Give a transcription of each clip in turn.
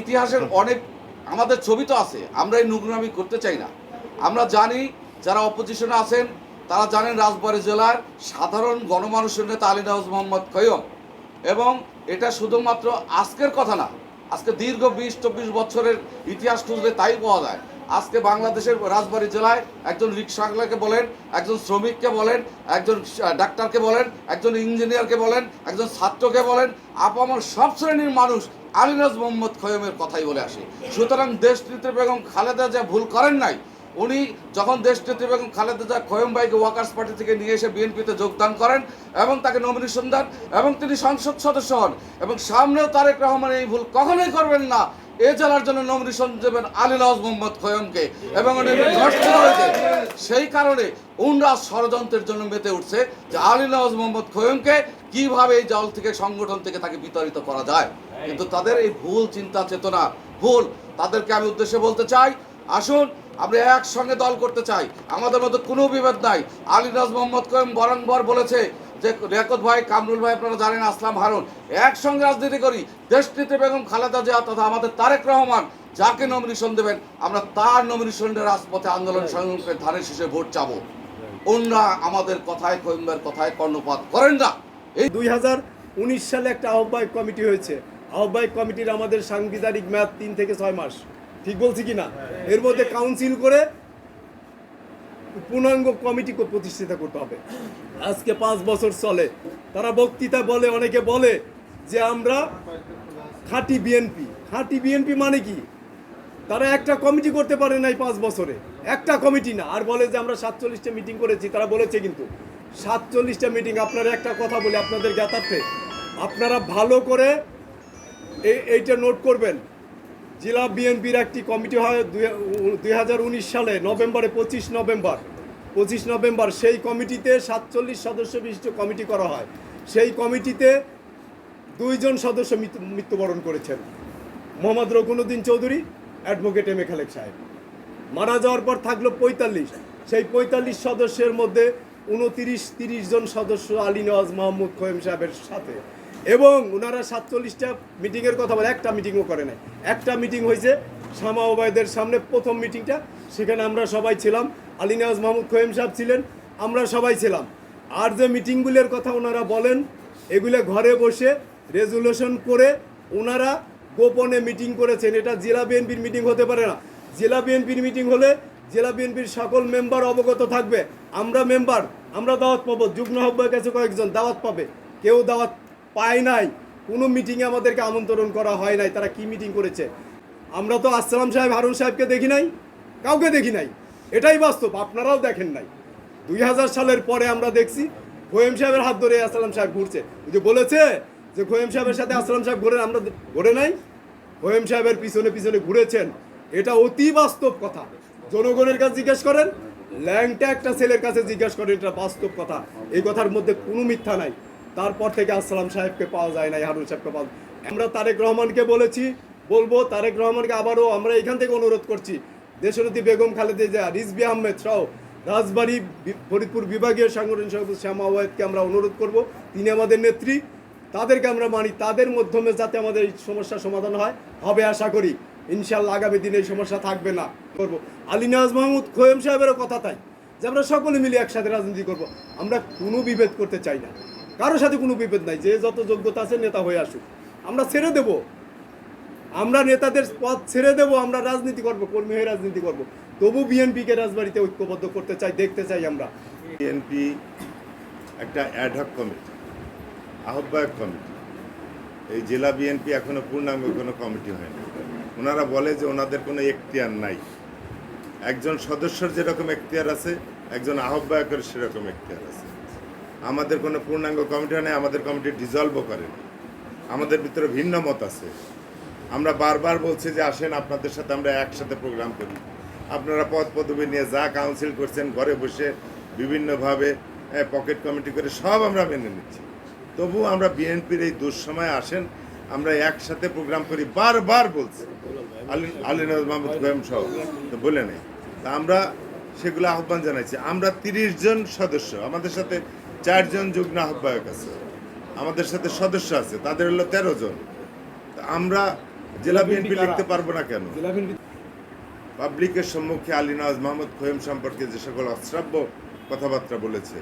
ইতিহাসের অনেক আমাদের ছবি তো আছে আমরা এই নুগ্রামি করতে চাই না। আমরা জানি যারা অপোজিশনে আছেন, তারা জানেন রাজবাড়ি জেলার সাধারণ গণমানুষের নেতা আলী নওয়াজ মোহাম্মদ কয়ম এবং এটা শুধুমাত্র আজকের কথা না, আজকে দীর্ঘ বিশ, চব্বিশ বছরের ইতিহাস খুঁজলে তাই পাওয়া যায়। আজকে বাংলাদেশের রাজবাড়ী জেলায় একজন রিক্সাওয়ালাকে বলেন, একজন শ্রমিককে বলেন, একজন ডাক্তারকে বলেন, একজন ইঞ্জিনিয়ারকে বলেন, একজন ছাত্রকে বলেন, আপামর সব শ্রেণির মানুষ আলিনাজ মোহাম্মদ খয়মের কথাই বলে আসে। সুতরাং দেশ দেশনেত্রী বেগম খালেদা যা ভুল করেন নাই, উনি যখন দেশ দেশনেত্রী বেগম খালেদা জিয়া খয়ম ভাইকে ওয়ার্কার্স পার্টি থেকে নিয়ে এসে বিএনপিতে যোগদান করেন এবং তাকে নমিনেশন দেন এবং তিনি সংসদ সদস্য হন এবং সামনেও তারেক রহমান এই ভুল কখনোই করবেন না, এ জেলার জন্য নমিনেশন দেবেন আলী নওয়াজ মোহাম্মদ খয়মকে। এবং সেই কারণে উনরা ষড়যন্ত্রের জন্য মেতে উঠছে যে আলী নওয়াজ মোহাম্মদ খয়মকে কীভাবে এই দল থেকে সংগঠন থেকে তাকে বিতাড়িত করা যায়। কিন্তু তাদের এই ভুল চিন্তা চেতনা ভুল তাদেরকে আমি উদ্দেশ্যে বলতে চাই আসুন আমরা একসঙ্গে দল করতে চাই। আমাদের মধ্যে কোনো বিভেদ নাই। আলিনাজ মোহাম্মদ করিম বরংবর বলেছে যে রেকত ভাই কামরুল ভাই আপনারা জানেন আসলাম হারুন। একসঙ্গে রাজনীতি করি। দেশনীতি বেগম খালেদা জিয়া তথা আমাদের তারেক রহমান যাকে নমিনেশন দেবেন আমরা তার নমিনেশনের রাজপথে আন্দোলন সংগ্রামকে ধানের শীষে ভোট চাবো। অন্যরা আমাদের কথায় কইম্বের কথায় কর্ণপাত করেন না। এই দুই হাজার উনিশ সালে একটা আহ্বায়ক কমিটি হয়েছে। আহ্বায়ক কমিটির আমাদের সাংবিধানিক মেয়াদ তিন থেকে ছয় মাস। ঠিক বলছি কি না? এর মধ্যে কাউন্সিল করে পূর্ণাঙ্গ কমিটি প্রতিষ্ঠিত করতে হবে। আজকে পাঁচ বছর চলে। তারা বক্তৃতা বলে, অনেকে বলে যে আমরা খাঁটি বিএনপি। খাঁটি বিএনপি মানে কি? তারা একটা কমিটি করতে পারে নাই পাঁচ বছরে। একটা কমিটি না। আর বলে যে আমরা সাতচল্লিশটা মিটিং করেছি, তারা বলেছে কিন্তু। সাতচল্লিশটা মিটিং আপনারা একটা কথা বলি, আপনাদের জ্ঞাতার্থে। আপনারা ভালো করে এই, এইটা নোট করবেন। জেলা বিএনপির একটি কমিটি হয় দুই হাজার উনিশ সালে, নভেম্বরে পঁচিশ নভেম্বর। পঁচিশ নভেম্বর সেই কমিটিতে সাতচল্লিশ সদস্য বিশিষ্ট কমিটি করা হয়। সেই কমিটিতে দুইজন সদস্য মৃত্যুবরণ করেছেন। Mohammad Rokunuddin Chowdhury, advocate M A Khalek Saheb. মারা যাওয়ার পর থাকল পঁয়তাল্লিশ। সেই পঁয়তাল্লিশ সদস্যের মধ্যে উনতিরিশ তিরিশ জন সদস্য আলী নওয়াজ মাহমুদ খোয়েম সাহেবের সাথে। এবং ওনারা সাতচল্লিশটা মিটিংয়ের কথা বলে, একটা মিটিংও করে নাই। একটা মিটিং হয়েছে শামা ওবায়দের সামনে, প্রথম মিটিংটা সেখানে আমরা সবাই ছিলাম। আলী নওয়াজ মাহমুদ খোয়েম সাহেব ছিলেন, আমরা সবাই ছিলাম। আর যে মিটিংগুলোর কথা ওনারা বলেন, এগুলো ঘরে বসে রেজুলেশন করে ওনারা গোপনে মিটিং করেছেন। এটা জেলা বিএনপির মিটিং হতে পারে না। জেলা বিএনপির মিটিং হলে জেলা বিএনপির সকল মেম্বার অবগত থাকবে। আমরা মেম্বার আমরা দাওয়াত পাবো। যুগ্ম আহ্বায়ক কাছে কয়েকজন দাওয়াত পাবে। কেউ দাওয়াত পায় নাই। কোনো মিটিংয়ে আমাদেরকে আমন্ত্রণ করা হয় নাই। তারা কি মিটিং করেছে? আমরা তো আসসালাম সাহেব, হারুন সাহেবকে দেখি নাই, কাউকে দেখি নাই। এটাই বাস্তব, আপনারাও দেখেন নাই। দুই হাজার সালের পরে আমরা দেখছি, খোয়েম সাহেবের হাত ধরে আসসালাম সাহেব ঘুরছে। যে বলেছে যে, খোয়েম সাহেবের সাথে আসসালাম সাহেব ঘুরে আমরা ঘুরে নাই। খোয়েম সাহেবের পিছনে পিছনে ঘুরেছেন। এটা অতি বাস্তব কথা। জনগণের কাছে জিজ্ঞেস করেন, ল্যাংটা একটা ছেলের কাছে জিজ্ঞেস করেন, এটা বাস্তব কথা। এই কথার মধ্যে কোনো মিথ্যা নাই। তারপর থেকে আসসালাম সাহেবকে পাওয়া যায় নাই, হারুন সাহেবকে পাওয়া আমরা তারেক রহমানকে বলেছি, বলব তারেক রহমানকে আবারও আমরা এখান থেকে অনুরোধ করছি দেশরতী বেগম খালেদা রিজবি আহমেদ সহ রাজবাড়ী ফরিদপুর বিভাগীয় সাংগঠনিক সভাপতি শ্যামা ওয়াহেদকে আমরা অনুরোধ করব। তিনি আমাদের নেত্রী, তাদেরকে আমরা মানি, তাদের মাধ্যমে যাতে আমাদের এই সমস্যার সমাধান হয়, হবে আশা করি। ইনশাল্লাহ আগামী দিনে এই সমস্যা থাকবে না। করব। আলী নওয়াজ মাহমুদ খোয়েম সাহেবেরও কথা তাই, যে আমরা সকলে মিলে একসাথে রাজনীতি করব। আমরা কোনো বিভেদ করতে চাই না। কারোর সাথে কোনো বিভেদ নাই, যে যত যোগ্যতা আছে নেতা হয়ে আসুক। আমরা ছেড়ে দেব। আমরা নেতাদের পথ ছেড়ে দেব, আমরা রাজনীতি করব, কর্মী হয়ে রাজনীতি করব। তবু বিএনপিকে রাজবাড়িতে ঐক্যবদ্ধ করতে চাই, দেখতে চাই আমরা। বিএনপি একটা অ্যাডহক কমিটি আহ্বায়ক কমিটি এই জেলা বিএনপি এখনও পূর্ণাঙ্গ, কোনো কমিটি হয়নি। ওনারা বলে যে ওনাদের কোনো এখতিয়ার নাই। একজন সদস্যর যেরকম এখতিয়ার আছে, একজন আহ্বায়কের সেরকম এখতিয়ার আছে। আমাদের কোনো পূর্ণাঙ্গ কমিটি নাই, আমাদের কমিটি ডিজলভও করেনি। আমাদের ভিতরে ভিন্ন মত আছে। আমরা বারবার বলছি যে আসেন, আপনাদের সাথে আমরা একসাথে প্রোগ্রাম করি। আপনারা পদ পদবি নিয়ে যা কাউন্সিল করছেন, ঘরে বসে বিভিন্নভাবে পকেট কমিটি করে সব আমরা মেনে নিচ্ছি। তবু আমরা বিএনপির এই দুঃসময় আসেন, আমরা একসাথে প্রোগ্রাম করি, বারবার বলছি। আলী আলীনাজ মাহমুদ গোয়েম সহ, তো বলে নেই। তা আমরা সেগুলো আহ্বান জানাইছি। আমরা তিরিশ জন সদস্য, আমাদের সাথে চারজন যুগ্ম আহ্বায়ক আছে। আমাদের সাথে সদস্য আছে তাদের হলো তেরো জন। আমরা জেলা বিএনপি লিখতে পারব না কেন? পাবলিকের সম্মুখে আলী নওয়াজ মাহমুদ খোয়েম সম্পর্কে যে সকল অশ্রাব্য কথাবার্তা বলেছে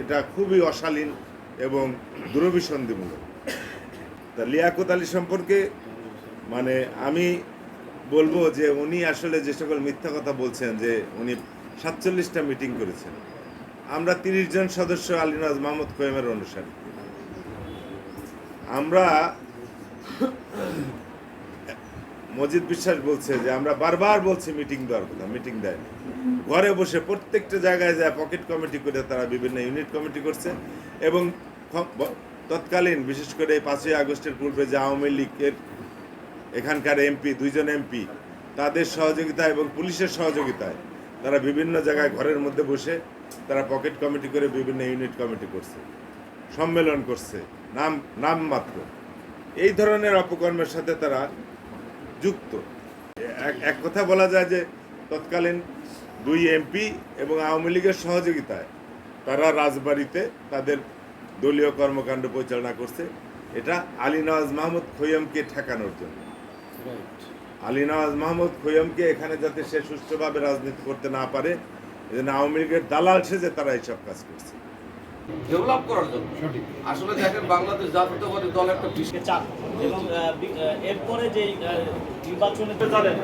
এটা খুবই অশালীন এবং দুরভিসন্ধিমূলক। তা লিয়াকত আলী সম্পর্কে মানে আমি বলব যে উনি আসলে যে সকল মিথ্যা কথা বলছেন যে উনি সাতচল্লিশটা মিটিং করেছেন আমরা তিরিশ জন সদস্য আলী নওয়াজ মাহমুদ খোয়েমের অনুসারী আমরা মজিদ বিশ্বাস বলছে যে আমরা বারবার বলছি মিটিং দেওয়ার কথা, মিটিং দেয় ঘরে বসে প্রত্যেকটা জায়গায় যায় পকেট কমিটি করে তারা বিভিন্ন ইউনিট কমিটি করছে এবং তৎকালীন, বিশেষ করে এই পাঁচই আগস্টের পূর্বে যে আওয়ামী লীগের এখানকার এমপি, দুইজন এমপি, তাদের সহযোগিতা এবং পুলিশের সহযোগিতায় তারা বিভিন্ন জায়গায় ঘরের মধ্যে বসে তারা পকেট কমিটি করে বিভিন্ন ইউনিট কমিটি করছে সম্মেলন করছে নাম নাম মাত্র। এই ধরনের অপকর্মের সাথে তারা যুক্ত। এক- কথা বলা যায় যে তৎকালীন দুই এমপি এবং আওয়ামী লীগের সহযোগিতায় তারা রাজবাড়িতে তাদের দলীয় কর্মকাণ্ড পরিচালনা করছে। এটা আলী নওয়াজ মাহমুদ খৈয়মকে ঠেকানোর জন্য। আলী নওয়াজ মাহমুদ খৈয়মকে এখানে যাতে সে সুষ্ঠুভাবে রাজনীতি করতে না পারে এজন্য আওয়ামী লীগের দালাল সেজে তারা এইসব কাজ করছে। ডেভেলপ করার জন্য। আসলে দেখেন বাংলাদেশ জাতীয়তাবাদী দল একটা বিশেষ চাপ। এবং এরপরে যে নির্বাচনে জানেন